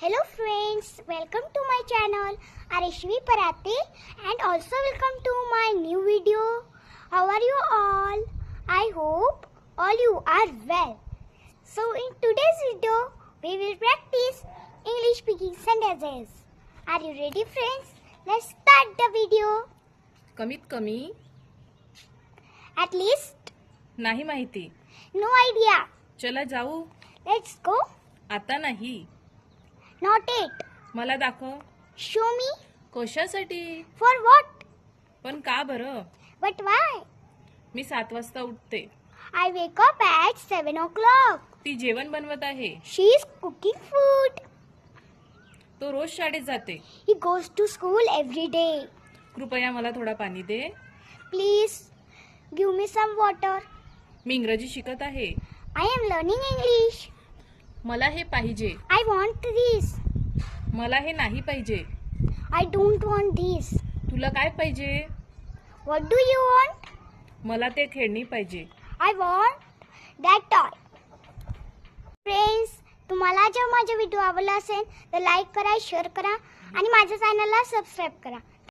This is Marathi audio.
Hello friends, welcome to my channel Arishvi Parate and also welcome to my new video. How are you all? I hope all you are well. So in today's video, we will practice English speaking sentences. Are you ready friends? Let's start the video. कमीत कमी At least, नाही माहिती no idea. चला जाऊ Let's go. आता नाही नॉट इट मला दाखव. शो मी कशासाठी? फॉर व्हॉट पण का बर? बट वाय मी सात वाजता उठते. I wake up at seven o'clock ती जेवण बनवत आहे. शी इज कुकिंग फूड तो रोज शाळेत जाते. He goes to school every day कृपया मला थोडा पाणी दे. Please give me some water मी इंग्रजी शिकत आहे. आय एम लर्निंग इंग्लिश मला हे पाहिजे I want this. मला हे नाही पाहिजे I don't want this. तुला काय पाहिजे What do you want? मला ते खेळणी पाहिजे I want that toy. Friends तुम्हाला जर माझा व्हिडिओ आवडला असेल तर लाईक करा शेअर करा आणि माझ्या चॅनलला सबस्क्राईब करा